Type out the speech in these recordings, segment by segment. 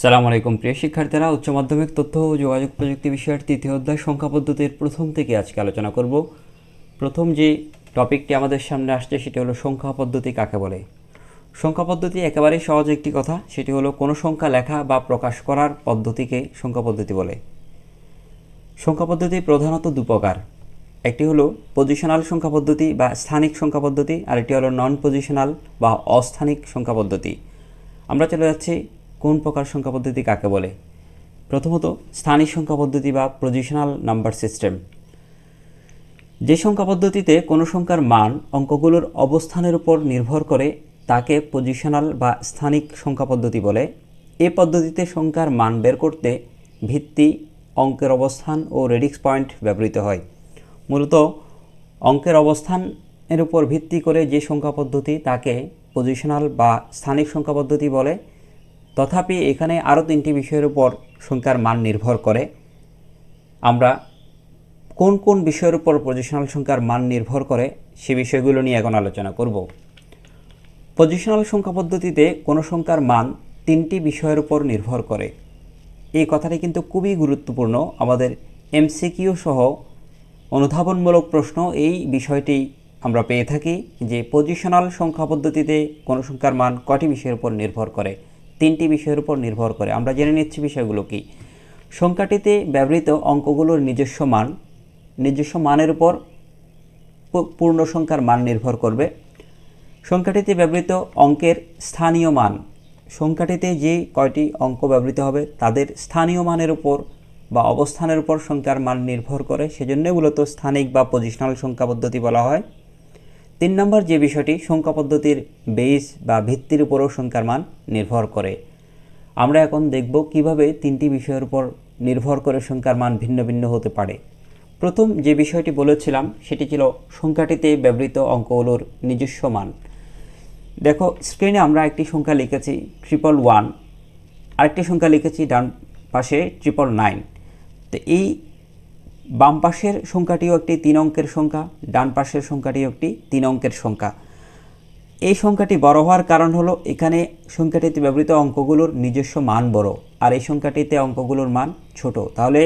সালাম আলাইকুম, প্রিয় শিক্ষার্থীরা। উচ্চ মাধ্যমিক তথ্য ও যোগাযোগ প্রযুক্তি বিষয়ের তৃতীয় অধ্যায় সংখ্যা পদ্ধতির প্রথম থেকে আজকে আলোচনা করব। প্রথম যে টপিকটি আমাদের সামনে আসছে, সেটি হলো সংখ্যা পদ্ধতি কাকে বলে? সংখ্যা পদ্ধতি একেবারেই সহজ একটি কথা, সেটি হলো কোনো সংখ্যা লেখা বা প্রকাশ করার পদ্ধতিকে সংখ্যা পদ্ধতি বলে। সংখ্যা পদ্ধতি প্রধানত দু প্রকার। একটি হলো পজিশনাল সংখ্যা পদ্ধতি বা স্থানিক সংখ্যা পদ্ধতি আর একটি হলো নন পজিশনাল বা অস্থানিক সংখ্যা পদ্ধতি। আমরা চলে যাচ্ছি কোন প্রকার সংখ্যা পদ্ধতি কাকে বলে? প্রথমত স্থানিক সংখ্যা পদ্ধতি বা পজিশনাল নাম্বার সিস্টেম যে সংখ্যা পদ্ধতিতে কোনো সংখ্যার মান অঙ্কগুলোর অবস্থানের উপর নির্ভর করে, তাকে পজিশনাল বা স্থানিক সংখ্যা পদ্ধতি বলে। এ পদ্ধতিতে সংখ্যার মান বের করতে ভিত্তি, অঙ্কের অবস্থান ও রেডিক্স পয়েন্ট ব্যবহৃত হয়। মূলত, অঙ্কের অবস্থানের উপর ভিত্তি করে যে সংখ্যা পদ্ধতি তাকে পজিশনাল বা স্থানিক সংখ্যা পদ্ধতি বলে তথাপি এখানে আরও তিনটি বিষয়ের উপর সংখ্যার মান নির্ভর করে। আমরা কোন কোন বিষয়ের উপর পজিশনাল সংখ্যার মান নির্ভর করে সে বিষয়গুলো নিয়ে এখন আলোচনা করব। পজিশনাল সংখ্যা পদ্ধতিতে কোনো সংখ্যার মান তিনটি বিষয়ের উপর নির্ভর করে। এই কথাটি কিন্তু খুবই গুরুত্বপূর্ণ। আমাদের এমসিকিউ সহ অনুধাবনমূলক প্রশ্ন এই বিষয়টি আমরা পেয়ে থাকি যে পজিশনাল সংখ্যা পদ্ধতিতে কোনো সংখ্যার মান কটি বিষয়ের উপর নির্ভর করে। তিনটি বিষয়ের উপর নির্ভর করে। আমরা জেনে নিচ্ছি বিষয়গুলো কি? সংখ্যাটিতে ব্যবহৃত অঙ্কগুলোর নিজস্ব মান, নিজস্ব মানের উপর পূর্ণ সংখ্যার মান নির্ভর করবে। সংখ্যাটিতে ব্যবহৃত অঙ্কের স্থানীয় মান, সংখ্যাটিতে যে কয়টি অঙ্ক ব্যবহৃত হবে তাদের স্থানীয় মানের উপর বা অবস্থানের উপর সংখ্যার মান নির্ভর করে। সেজন্য মূলত স্থানিক বা পজিশনাল সংখ্যা পদ্ধতি বলা হয়। তিন নম্বর যে বিষয়টি সংখ্যা পদ্ধতির বেস বা ভিত্তির উপরও সংখ্যার মান নির্ভর করে। আমরা এখন দেখব কীভাবে তিনটি বিষয়ের উপর নির্ভর করে সংখ্যার মান ভিন্ন ভিন্ন হতে পারে। প্রথম যে বিষয়টি বলেছিলাম, সেটি ছিল সংখ্যাটিতে ব্যবহৃত অঙ্কগুলোর নিজস্ব মান। দেখো স্ক্রিনে আমরা একটি সংখ্যা লিখেছি ট্রিপল ওয়ান আরেকটি সংখ্যা লিখেছি ডান পাশে ট্রিপল নাইন তো এই বাম পাশের সংখ্যাটিও একটি তিন অঙ্কের সংখ্যা, ডান পাশের সংখ্যাটিও একটি তিন অঙ্কের সংখ্যা। এই সংখ্যাটি বড় হওয়ার কারণ হলো এখানে সংখ্যাটিতে ব্যবহৃত অঙ্কগুলোর নিজস্ব মান বড়, আর এই সংখ্যাটিতে অঙ্কগুলোর মান ছোট। তাহলে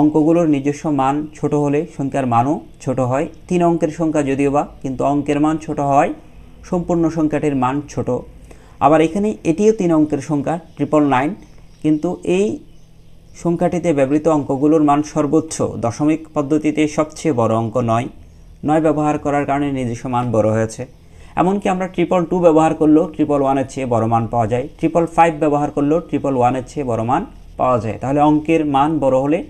অঙ্কগুলোর নিজস্ব মান ছোট হলে সংখ্যার মানও ছোট হয়, তিন অঙ্কের সংখ্যা যদিও বা, কিন্তু অঙ্কের মান ছোট হয়, সম্পূর্ণ সংখ্যাটির মান ছোট। আবার এখানে এটিও তিন অঙ্কের সংখ্যা ট্রিপল নাইন কিন্তু এই সংখ্যাটিতে ব্যবহৃত অঙ্কগুলোর মান সর্বোচ্চ। দশমিক পদ্ধতিতে সবচেয়ে বড় অঙ্ক নয়। নয় ব্যবহার করার কারণে নিজস্ব মান বড় হয়েছে। এমনকি আমরা ট্রিপল টু ব্যবহার করলেও ট্রিপল ওয়ানের চেয়ে বড় মান পাওয়া যায়। ট্রিপল ফাইভ ব্যবহার করলেও ট্রিপল ওয়ানের চেয়ে বড় মান পাওয়া যায়। তাহলে অঙ্কের মান বড় হলে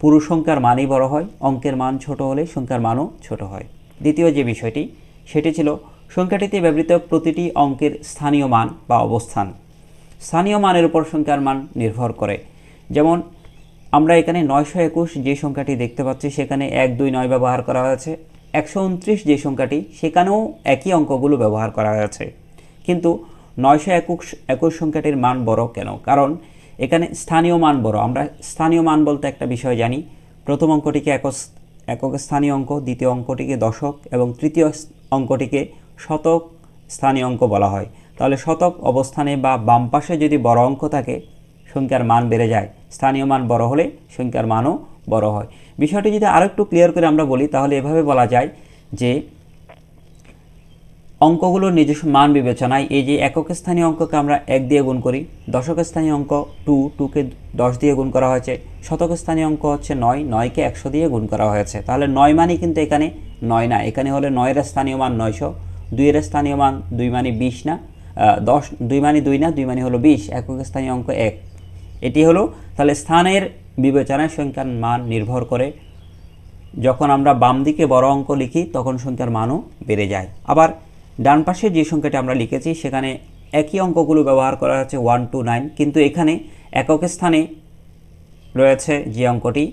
পুরো সংখ্যার মানই বড় হয়। অঙ্কের মান ছোট হলে সংখ্যার মানও ছোট হয়। দ্বিতীয় যে বিষয়টি, সেটি ছিল সংখ্যাটিতে ব্যবহৃত প্রতিটি অঙ্কের স্থানীয় মান বা অবস্থান। স্থানীয় মানের উপর সংখ্যার মান নির্ভর করে। যেমন, আমরা এখানে নয়শো একুশ যে সংখ্যাটি দেখতে পাচ্ছি, সেখানে এক, দুই, নয় ব্যবহার করা হয়েছে। একশো উনত্রিশ যে সংখ্যাটি, সেখানেও একই অঙ্কগুলো ব্যবহার করা হয়েছে। কিন্তু নয়শো একুশ একুশ সংখ্যাটির মান বড় কেন? কারণ এখানে স্থানীয় মান বড়। আমরা স্থানীয় মান বলতে একটা বিষয় জানি। প্রথম অঙ্কটিকে একক একক স্থানীয় অঙ্ক, দ্বিতীয় অঙ্কটিকে দশক, এবং তৃতীয় অঙ্কটিকে শতক স্থানীয় অঙ্ক বলা হয়। তাহলে শতক অবস্থানে বা বাম পাশে যদি বড় অঙ্ক থাকে, সংখ্যার মান বেড়ে যায়। স্থানীয় মান বড় হলে সংখ্যার মানও বড় হয়। বিষয়টি যদি আরও একটু ক্লিয়ার করে আমরা বলি, তাহলে এভাবে বলা যায় যে অঙ্কগুলোর নিজস্ব মান বিবেচনায় এই যে একক স্থানীয় অঙ্ককে আমরা এক দিয়ে গুণ করি, দশক স্থানীয় অঙ্ক টু, টুকে দশ দিয়ে গুণ করা হয়েছে, শতক স্থানীয় অঙ্ক হচ্ছে নয়, নয়কে একশো দিয়ে গুণ করা হয়েছে। তাহলে নয় মানই কিন্তু এখানে নয় না, এখানে হলে নয়ের স্থানীয় মান নয়শো, দুইয়ের স্থানীয় মান দুই মানে বিশ না দশ, দুই মানে দুই না, দুই মানে হলো বিশ, একক স্থানীয় অঙ্ক এক। এটি হলো তাহলে স্থানের বিবেচনায় সংখ্যার মান নির্ভর করে। যখন আমরা বাম দিকে বড় অঙ্ক লিখি, তখন সংখ্যার মানও বেড়ে যায়। আবার ডান পাশে যে সংখ্যাটি আমরা লিখেছি, সেখানে একই অঙ্কগুলো ব্যবহার করা হয়েছে ওয়ান টু নাইন কিন্তু এখানে একক স্থানে রয়েছে যে অঙ্কটি।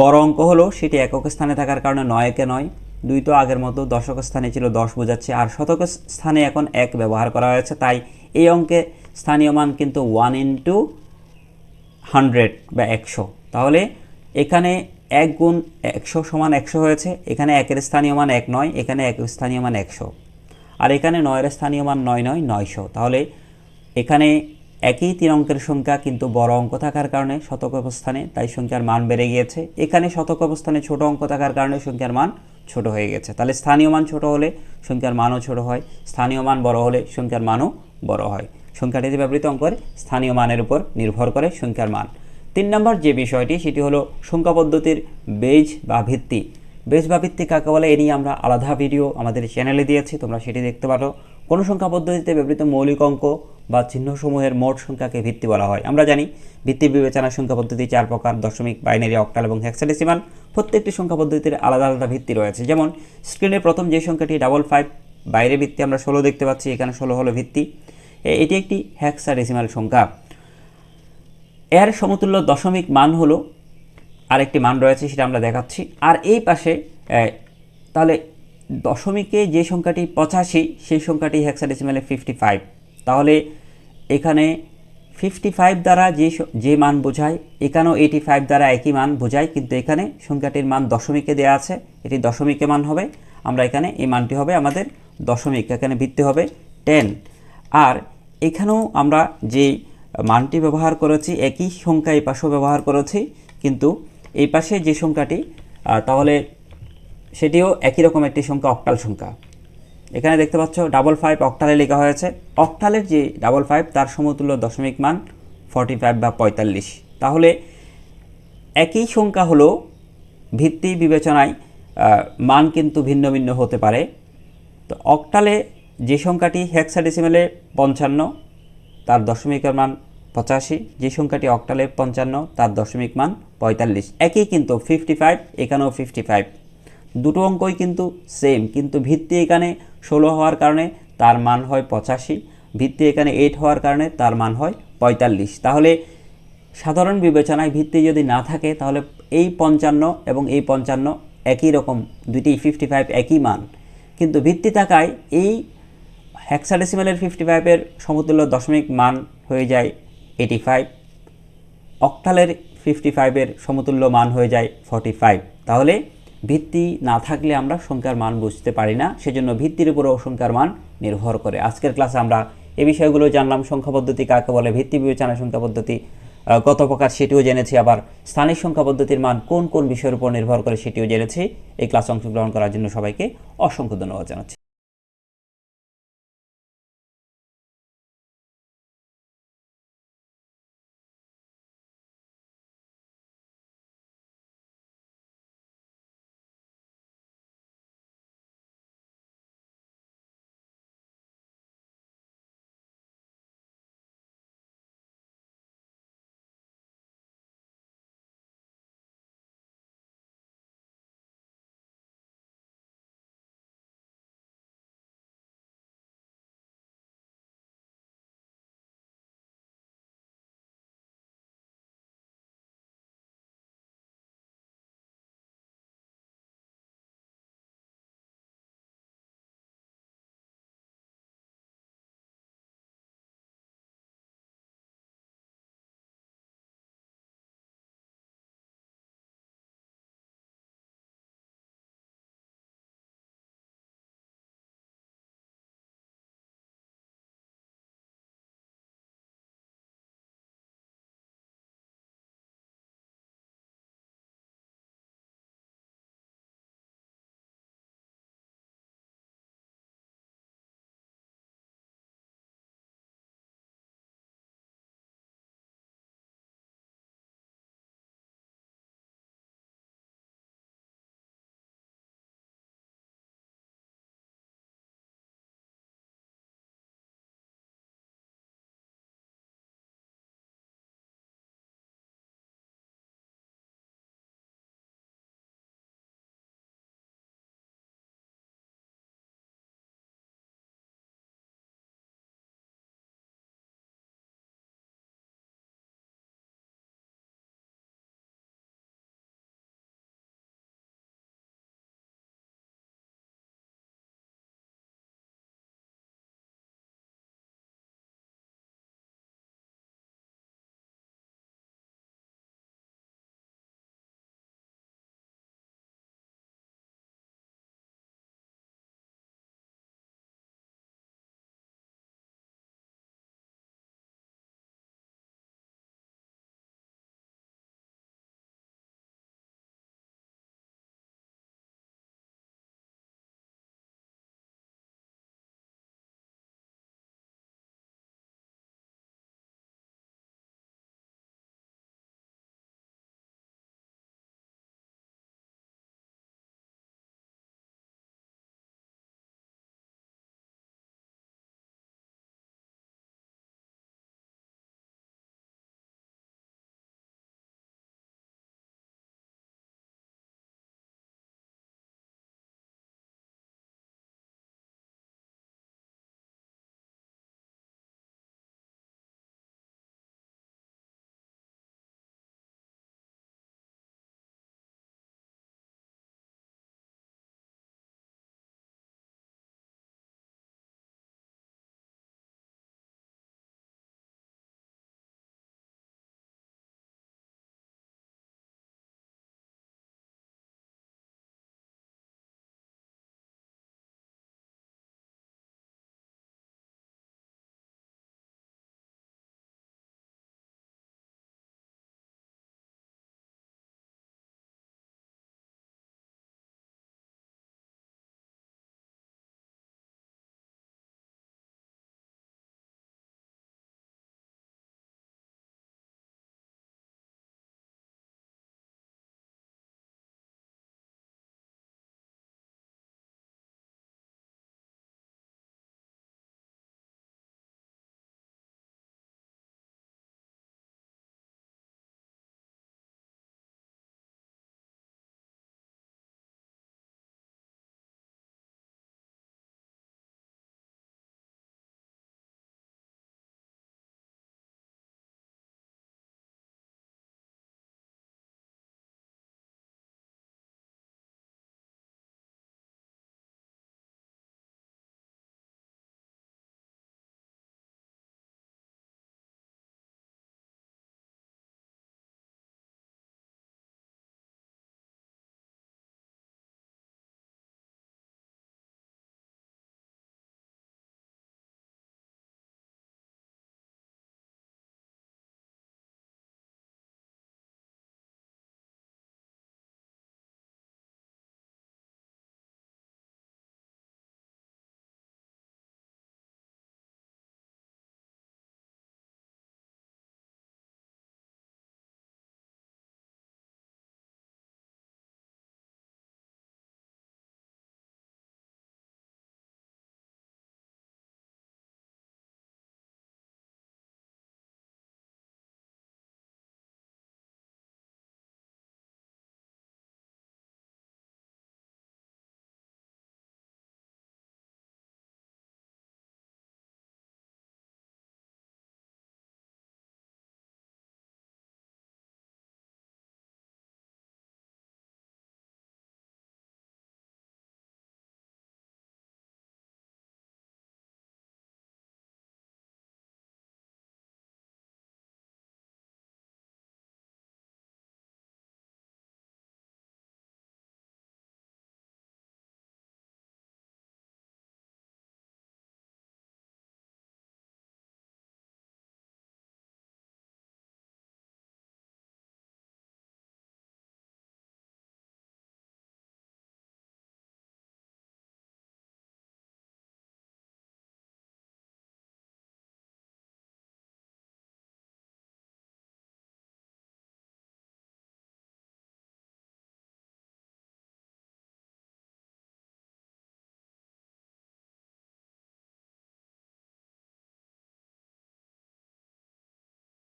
বড় অঙ্ক হলো, সেটি একক স্থানে থাকার কারণে নয় নয়কে নয়, দুই তো আগের মতো দশক স্থানে ছিল দশ বোঝাচ্ছে, আর শতক স্থানে এখন এক ব্যবহার করা হয়েছে। তাই এই অঙ্কে স্থানীয় মান কিন্তু ওয়ান ইন্টু হান্ড্রেড বা একশো। তাহলে এখানে এক গুণ একশো সমান একশো হয়েছে, এখানে একের স্থানীয় মান এক নয়, এখানে এক স্থানীয় মান একশো। আর এখানে নয়ের স্থানীয় মান নয় নয়, নয়শো। তাহলে এখানে একই তিন অঙ্কের সংখ্যা কিন্তু বড় অঙ্ক থাকার কারণে শতক অবস্থানে তাই সংখ্যার মান বেড়ে গিয়েছে। এখানে শতক অবস্থানে ছোট অঙ্ক থাকার কারণে সংখ্যার মান ছোট হয়ে গেছে। তাহলে স্থানীয় মান ছোট হলে সংখ্যার মানও ছোট হয়, স্থানীয় মান বড় হলে সংখ্যার মানও বড় হয়। সংখ্যাটিতে ব্যবহৃত অঙ্কের স্থানীয় মানের উপর নির্ভর করে সংখ্যার মান। তিন নম্বর যে বিষয়টি, সেটি হলো সংখ্যা পদ্ধতির বেজ বা ভিত্তি। বেজ বা ভিত্তি কাকে বলে, এ নিয়ে আমরা আলাদা ভিডিও আমাদের চ্যানেলে দিয়েছি, তোমরা সেটি দেখতে পারো। কোনো সংখ্যা পদ্ধতিতে ব্যবহৃত মৌলিক অঙ্ক বা চিহ্নসমূহের মোট সংখ্যাকে ভিত্তি বলা হয়? আমরা জানি, ভিত্তি বিবেচনা সংখ্যা পদ্ধতি চার প্রকার, দশমিক, বাইনারি, অক্টাল এবং হেক্সাডেসিমাল। প্রত্যেকটি সংখ্যা পদ্ধতির আলাদা আলাদা ভিত্তি রয়েছে। যেমন স্ক্রিনের প্রথম যে সংখ্যাটি ডাবল ফাইভ বাইরে ভিত্তি আমরা ষোলো দেখতে পাচ্ছি, এখানে ষোলো হলো ভিত্তি। এটি একটি হেক্সাডেসিমাল সংখ্যা। এর সমতুল্য দশমিক মান হলো আরেকটি মান রয়েছে, সেটা আমরা দেখাচ্ছি। আর এই পাশে তাহলে দশমিকে যে সংখ্যাটি পঁচাশি, সেই সংখ্যাটি হেক্সাডেসিমালে ফিফটি ফাইভ তাহলে এখানে ফিফটি ফাইভ দ্বারা যে যে মান বোঝায়, এখানেও এইটি ফাইভ দ্বারা একই মান বোঝায়, কিন্তু এখানে সংখ্যাটির মান দশমিকে দেওয়া আছে। এটি দশমিকে মান হবে, আমরা এখানে এই মানটি হবে আমাদের দশমিক, এখানে ভিত্তি হবে টেন আর এখানেও আমরা যে মানটি ব্যবহার করেছি, একই সংখ্যা এই পাশেও ব্যবহার করেছি, কিন্তু এই পাশে যে সংখ্যাটি তাহলে সেটিও একই রকম একটি সংখ্যা, অক্টাল সংখ্যা। এখানে দেখতে পাচ্ছ ডাবল ফাইভ অক্টালে লেখা হয়েছে। অক্টালের যে ডাবল ফাইভ তার সমতুল্য দশমিক মান ফর্টি ফাইভ বা পঁয়তাল্লিশ। তাহলে একই সংখ্যা হলো ভিত্তি বিবেচনায় মান কিন্তু ভিন্ন ভিন্ন হতে পারে। তো অক্টালে যে সংখ্যাটি হেক্সাডেসিমেলে পঞ্চান্ন, তার দশমিকের মান পঁচাশি। যে সংখ্যাটি অক্টালে পঞ্চান্ন, তার দশমিক মান পঁয়তাল্লিশ। একই কিন্তু ফিফটি ফাইভ এখানেও ফিফটি ফাইভ দুটো অঙ্কই কিন্তু সেম কিন্তু ভিত্তি এখানে ষোলো হওয়ার কারণে তার মান হয় পঁচাশি। ভিত্তি এখানে এইট হওয়ার কারণে তার মান হয় পঁয়তাল্লিশ। তাহলে সাধারণ বিবেচনায় ভিত্তি যদি না থাকে, তাহলে এই পঞ্চান্ন এবং এই পঞ্চান্ন একই রকম দুটি ফিফটি ফাইভ একই মান। কিন্তু ভিত্তি থাকায় এই হ্যাক্সাডেসিমালের ফিফটি ফাইভের সমতুল্য দশমিক মান হয়ে যায় এইটি ফাইভ অক্টালের ফিফটি ফাইভের সমতুল্য মান হয়ে যায় ফর্টি ফাইভ তাহলে ভিত্তি না থাকলে আমরা সংখ্যার মান বুঝতে পারি না, সেজন্য ভিত্তির উপরেও সংখ্যার মান নির্ভর করে। আজকের ক্লাসে আমরা এই বিষয়গুলো জানলাম, সংখ্যা পদ্ধতি কাকে বলে, ভিত্তি বিবেচনা সংখ্যা পদ্ধতি কত প্রকার সেটিও জেনেছি, আবার স্থানিক সংখ্যা পদ্ধতির মান কোন কোন বিষয়ের উপর নির্ভর করে সেটিও জেনেছি। এই ক্লাসে অংশগ্রহণ করার জন্য সবাইকে অসংখ্য ধন্যবাদ জানাচ্ছি।